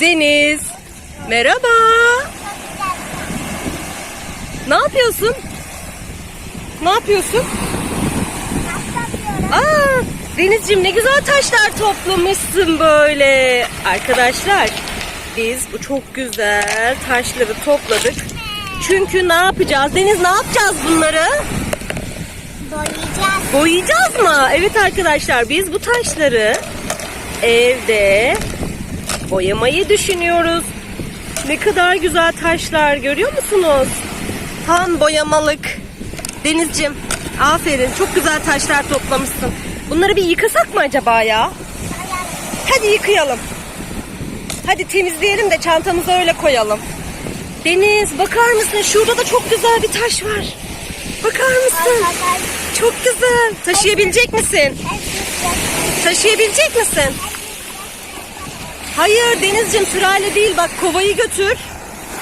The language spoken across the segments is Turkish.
Deniz. Merhaba. Ne yapıyorsun? Ne yapıyorsun? Aa, Denizciğim ne güzel taşlar toplamışsın böyle. Arkadaşlar biz bu çok güzel taşları topladık. Çünkü ne yapacağız? Deniz ne yapacağız bunları? Boyayacağız. Boyayacağız mı? Evet arkadaşlar biz bu taşları evde boyamayı düşünüyoruz. Ne kadar güzel taşlar görüyor musunuz? Tam boyamalık. Denizcim aferin çok güzel taşlar toplamışsın. Bunları bir yıkasak mı acaba ya? Hadi yıkayalım. Hadi temizleyelim de çantamıza öyle koyalım. Deniz bakar mısın? Şurada da çok güzel bir taş var. Bakar mısın? Çok güzel. Taşıyabilecek misin? Taşıyabilecek misin? Hayır Denizciğim sırayla değil bak kovayı götür.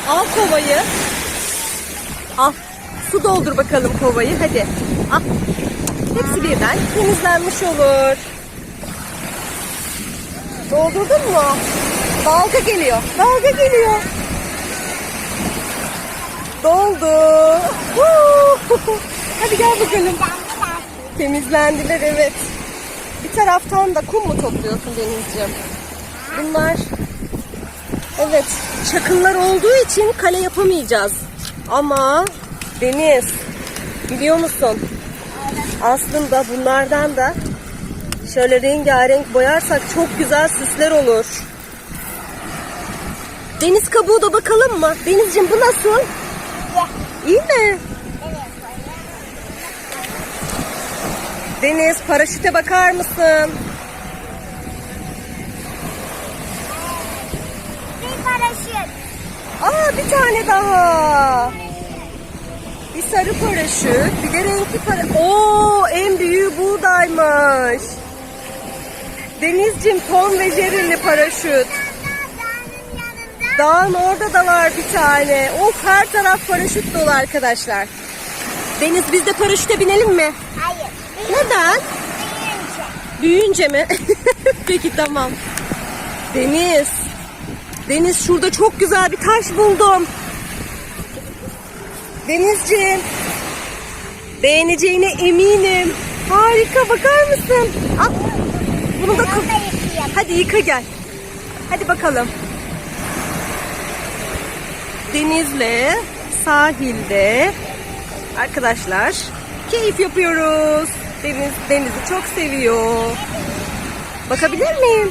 Al kovayı. Al. Su doldur bakalım kovayı hadi. Al. Hepsi birden temizlenmiş olur. Doldurdun mu? Dalga geliyor. Dalga geliyor. Doldu. Hadi gel bakalım. Temizlendiler evet. Bir taraftan da kum mu topluyorsun Denizciğim? Bunlar evet çakıllar olduğu için kale yapamayacağız. Ama Deniz biliyor musun? Aslında bunlardan da şöyle rengarenk boyarsak çok güzel süsler olur. Deniz kabuğu da bakalım mı? Denizciğim bu nasıl? İyi mi? Deniz paraşüte bakar mısın? Bir paraşüt. Aa bir tane daha. Bir sarı paraşüt, bir de renkli paraşüt. Oo en büyüğü buğdaymış. Denizcim Tom ve Jerry'li paraşüt. Dağın orada da var bir tane. Of her taraf paraşüt dolu arkadaşlar. Deniz biz de paraşüte binelim mi? Hayır. Neden? Büyüyünce mi? Peki tamam. Deniz. Deniz şurada çok güzel bir taş buldum. Denizciğim. Beğeneceğine eminim. Harika bakar mısın? Al. Bunu da yıkayayım. Hadi yıka gel. Hadi bakalım. Denizle sahilde arkadaşlar keyif yapıyoruz. Deniz denizi çok seviyor. Bakabilir miyim?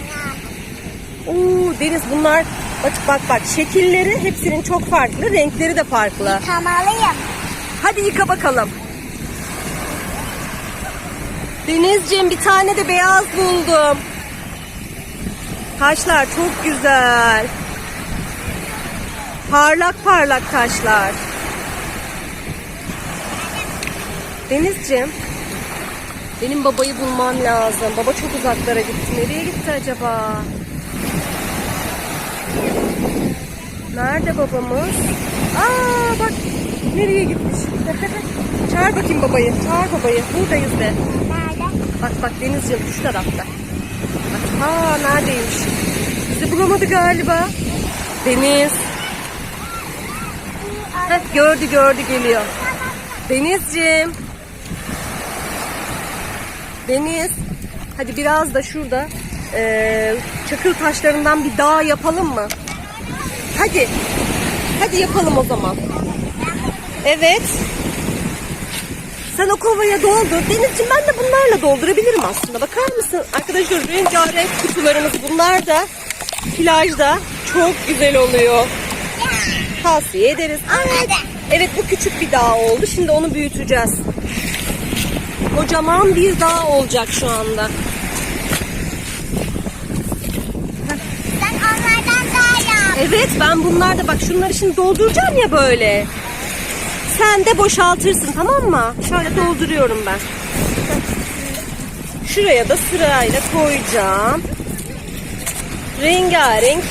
Oo Deniz bunlar bak bak bak şekilleri hepsinin çok farklı, renkleri de farklı. Yıkamalıyım. Hadi yıka bakalım. Denizciğim bir tane de beyaz buldum. Taşlar çok güzel. Parlak parlak taşlar. Denizciğim, benim babayı bulmam lazım. Baba çok uzaklara gitti. Nereye gitti acaba? Nerede babamız? Aa bak nereye gitmiş? Çağır bakayım babayı. Çağır babayı. Buradayız de. Nerede? Bak bak Denizciğim şu tarafta. Bak aa neredeymiş? Bizi bulamadı galiba. Deniz. Heh, gördü gördü geliyor. Denizciğim. Deniz. Hadi biraz da şurada eee çakıl taşlarından bir dağ yapalım mı? Hadi. Hadi yapalım o zaman. Evet. Sen o kovaya doldur. Denizciğim ben de bunlarla doldurabilirim aslında. Bakar mısın? Arkadaşlar rengarenk kutularımız bunlar da plajda çok güzel oluyor. Tavsiye ederiz. Evet. Evet bu küçük bir dağ oldu. Şimdi onu büyüteceğiz. Kocaman bir dağ olacak şu anda. Sen onlardan daha yap. Evet ben bunlarda bak şunları şimdi dolduracağım ya böyle. Sen de boşaltırsın tamam mı? Şöyle dolduruyorum ben. Şuraya da sırayla koyacağım. Rengarenk.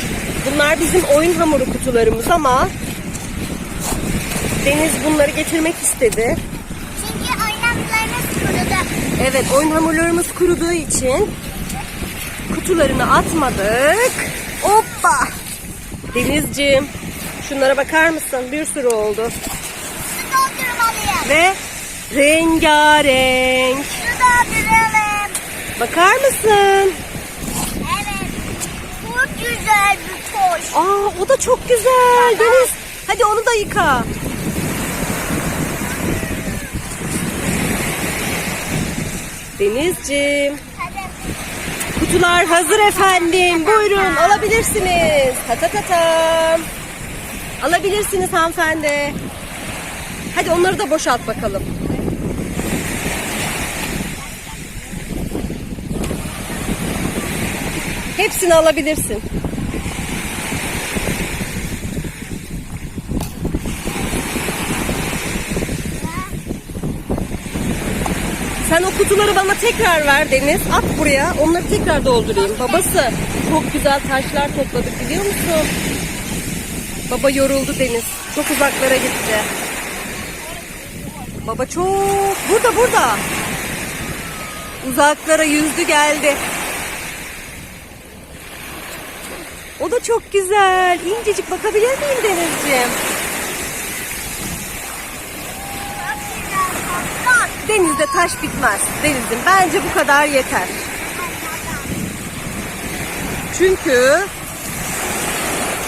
Bunlar bizim oyun hamuru kutularımız ama Deniz bunları getirmek istedi. Çünkü oynamlarınız kurudu. Evet oyun hamurlarımız kuruduğu için kutularını atmadık. Hoppa! Denizciğim, şunlara bakar mısın? Bir sürü oldu. Ve rengarenk. Bakar mısın? Evet. Çok güzel bir toş. Aa o da çok güzel. Deniz hadi onu da yıka. Denizciğim. Kutular hazır efendim. Buyurun alabilirsiniz. Ta ta ta ta. Alabilirsiniz hanımefendi. Hadi onları da boşalt bakalım. Hepsini alabilirsin. Sen o kutuları bana tekrar ver Deniz. At buraya. Onları tekrar doldurayım. Babası çok güzel taşlar topladık biliyor musun? Baba yoruldu Deniz. Çok uzaklara gitti. Baba çok... Burada burada. Uzaklara yüzdü geldi. O da çok güzel. İncecik bakabilir miyim Denizciğim? Çok güzel toşlar. Denizde taş bitmez. Deniz'im bence bu kadar yeter. Çünkü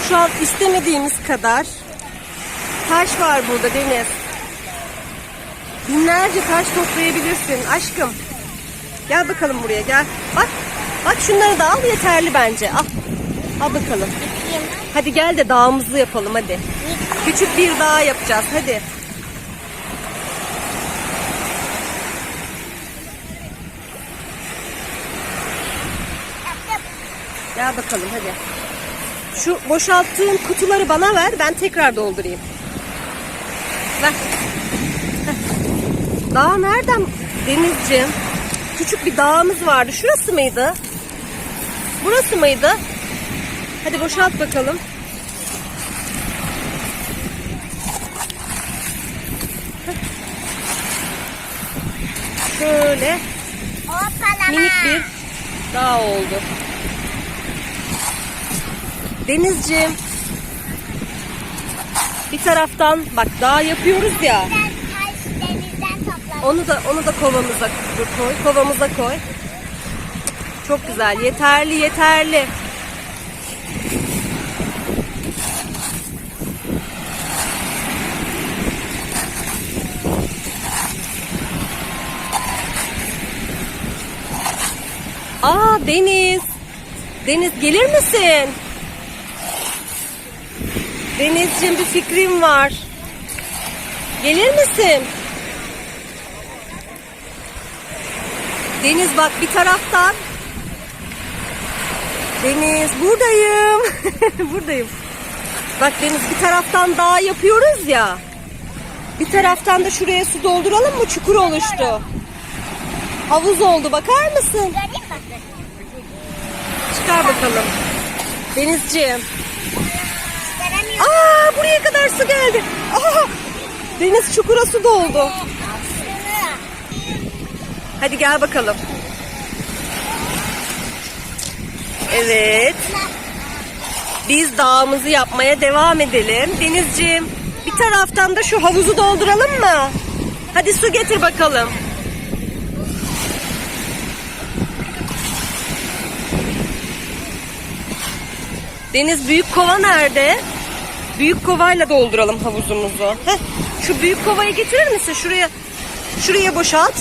şu an istemediğimiz kadar taş var burada Deniz. Binlerce taş toplayabilirsin aşkım. Gel bakalım buraya gel. Bak. Bak şunları da al yeterli bence. Al. Al bakalım. Hadi gel de dağımızı yapalım hadi. Küçük bir dağ yapacağız hadi. Gel bakalım hadi. Şu boşalttığın kutuları bana ver. Ben tekrar doldurayım. Ver. Dağ nereden Denizciğim? Küçük bir dağımız vardı. Şurası mıydı? Burası mıydı? Hadi boşalt bakalım. Şöyle minik bir dağ oldu. Denizciğim. Bir taraftan bak dağ yapıyoruz ya. Onu da onu da kovamıza koy. Kovamıza koy. Çok güzel. Yeterli, yeterli. Aa Deniz. Deniz gelir misin? Denizciğim bir fikrim var. Gelir misin? Deniz bak bir taraftan. Deniz buradayım. buradayım. Bak Deniz bir taraftan dağ yapıyoruz ya. Bir taraftan da şuraya su dolduralım mı? Çukur oluştu. Havuz oldu bakar mısın? Çıkar bakalım. Denizciğim. Aa buraya kadar su geldi. Aa, Deniz çukura su doldu. Hadi gel bakalım. Evet. Biz dağımızı yapmaya devam edelim. Denizciğim bir taraftan da şu havuzu dolduralım mı? Hadi su getir bakalım. Deniz büyük kova nerede? Büyük kovayla dolduralım havuzumuzu. Heh, şu büyük kovayı getirir misin? Şuraya şuraya boşalt.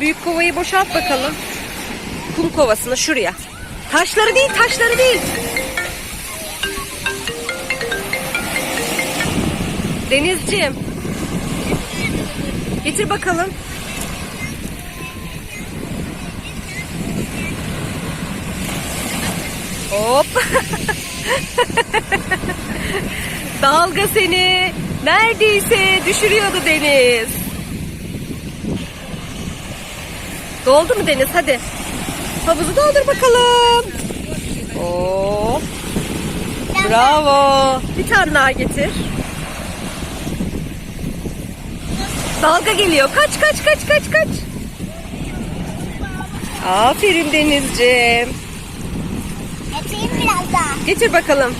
Büyük kovayı boşalt bakalım. Kum kovasını şuraya. Taşları değil, taşları değil. Denizciğim. Getir bakalım. Hop. Dalga seni neredeyse düşürüyordu Deniz. Doldu mu Deniz? Hadi. Havuzu doldur bakalım. Oo. Bravo. Bir tane daha getir. Dalga geliyor. Kaç kaç kaç kaç kaç. Aferin Denizciğim. Geçeyim biraz daha. Geçir bakalım.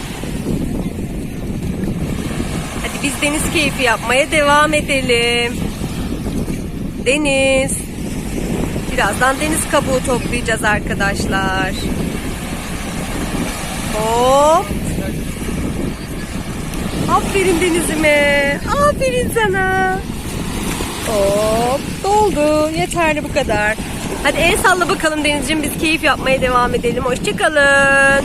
Hadi biz deniz keyfi yapmaya devam edelim. Deniz. Birazdan deniz kabuğu toplayacağız arkadaşlar. Hop. Aferin denizime. Aferin sana. Hop doldu. Yeterli bu kadar. Hadi el salla bakalım Denizciğim. Biz keyif yapmaya devam edelim. Hoşçakalın.